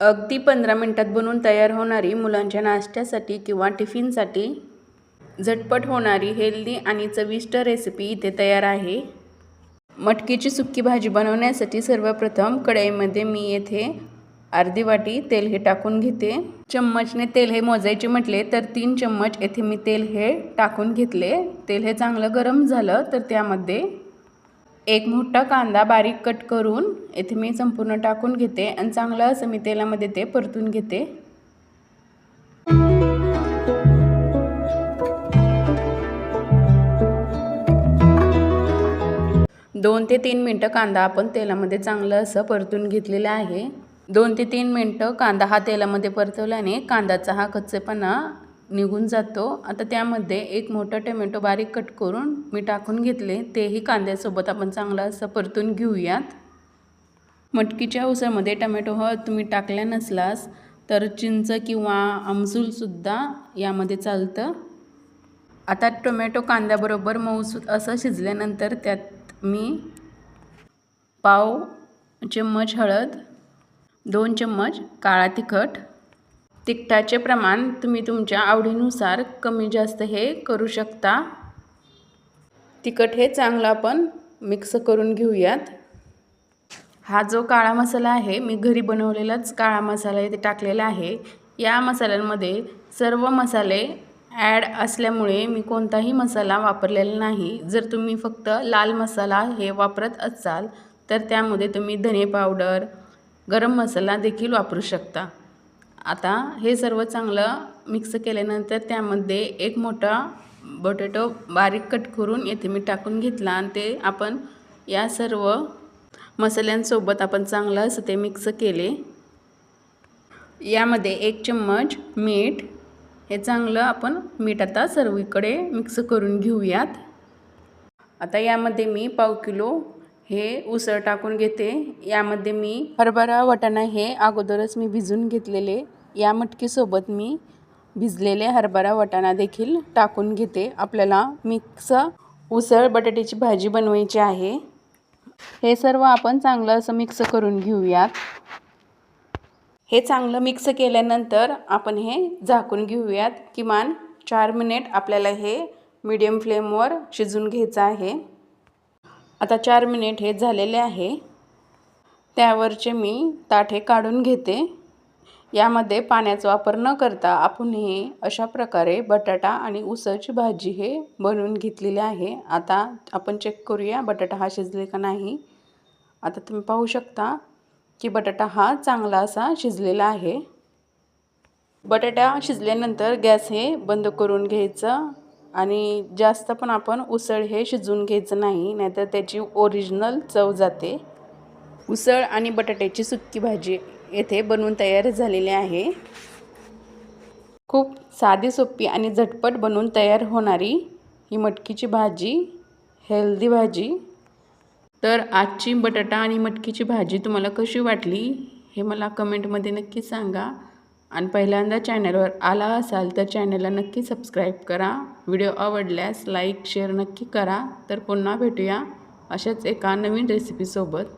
अगदी पंधरा मिनटात बनवून तयार होणारी मुलांच्या नाश्त्यासाठी किंवा टिफिनसाठी झटपट होणारी हेल्दी आणि चविष्ट रेसिपी इथे तयार आहे. मटकीची सुक्की भाजी बनवण्यासाठी सर्वप्रथम कढईमध्ये मी येथे अर्धी वाटी तेल हे टाकून घेते. चम्मचने तेल हे मोजायचे म्हटले तर तीन चम्मच येथे मी तेल हे टाकून घेतले. तेल हे चांगलं गरम झालं तर त्यामध्ये एक मोठा कांदा बारीक कट करून येथे मी संपूर्ण टाकून घेते आणि चांगलं असं मी तेलामध्ये ते परतून घेते. दोन ते तीन मिनटं कांदा आपण तेलामध्ये चांगलं असं परतून घेतलेलं आहे. दोन ते तीन मिनटं कांदा हा तेलामध्ये परतवल्याने कांद्याचा हा कच्चेपणा निघून जातो. आता त्यामध्ये एक मोठा टोमॅटो बारीक कट करून मी टाकून घेतले. तेही कांद्यासोबत आपण चांगलं असं परतून घेऊयात. मटकीच्या उसळमध्ये टमॅटो हळद तुम्ही टाकल्या नसलास तर चिंच किंवा आमसूलसुद्धा यामध्ये चालतं. आता टोमॅटो कांद्याबरोबर मऊसूत असं शिजल्यानंतर त्यात मी पाव चम्मच हळद दोन चम्मच काळा तिखट तिखटाचे प्रमाण तुम्ही तुमच्या आवडीनुसार कमी जास्त हे करू शकता. तिखट हे चांगलं आपण मिक्स करून घेऊयात. हा जो काळा मसाला आहे मी घरी बनवलेलाच काळा मसाला इथे टाकलेला आहे. या मसाल्यांमध्ये सर्व मसाले ॲड असल्यामुळे मी कोणताही मसाला वापरलेला नाही. जर तुम्ही फक्त लाल मसाला हे वापरत असाल तर त्यामध्ये तुम्ही धने पावडर गरम मसाला देखील वापरू शकता. आता हे सर्व चांगलं मिक्स केल्यानंतर त्यामध्ये एक मोठा बटाटो बारीक कट करून येथे मी टाकून घेतला आणि ते आपण या सर्व मसाल्यांसोबत आपण चांगलं असं ते मिक्स केले. यामध्ये एक चम्मच मीठ. हे चांगलं आपण मीठ आता सर्वीकडे मिक्स करून घेऊयात. आता यामध्ये मी पाव किलो हे उसळ टाकून घेते. यामध्ये मी हरभरा वटाणा हे अगोदरच मी भिजून घेतलेले. या मटकीसोबत मी भिजलेले हरभरा वटाणा देखील टाकून घेते. आपल्याला मिक्स उसळ बटाट्याची भाजी बनवायची आहे. हे सर्व आपण चांगलं असं मिक्स करून घेऊयात. हे चांगलं मिक्स केल्यानंतर आपण हे झाकून घेऊयात. किमान चार मिनिट आपल्याला हे मीडियम फ्लेमवर शिजून घ्यायचं आहे. आता चार मिनिट हे झालेले आहे. त्यावरचे मी ताठे काढून घेते. यामध्ये पाण्याचा वापर न करता आपण हे अशा प्रकारे बटाटा आणि उसळची भाजी हे बनवून घेतलेली आहे. आता आपण चेक करूया बटाटा हा शिजले का नाही. आता तुम्ही पाहू शकता की बटाटा हा चांगला असा शिजलेला आहे. बटाटा शिजल्यानंतर गॅस हे बंद करून घ्यायचं. आणि जास्त पण आपण उसळ हे शिजवून घ्यायचं नाही नाहीतर त्याची ओरिजिनल चव जाते. उसळ आणि बटाट्याची सुक्की भाजी येथे बनवून तयार झालेली आहे. खूप साधी सोपी आणि झटपट बनवून तयार होणारी ही मटकीची भाजी हेल्दी भाजी. तर आजची बटाटा आणि मटकीची भाजी तुम्हाला कशी वाटली हे मला कमेंटमध्ये नक्की सांगा. आणि पहिल्यांदा चॅनलवर आला असाल तर चॅनलला नक्की सबस्क्राईब करा. व्हिडिओ आवडल्यास लाईक शेअर नक्की करा. तर पुन्हा भेटूया अशाच एका नवीन रेसिपीसोबत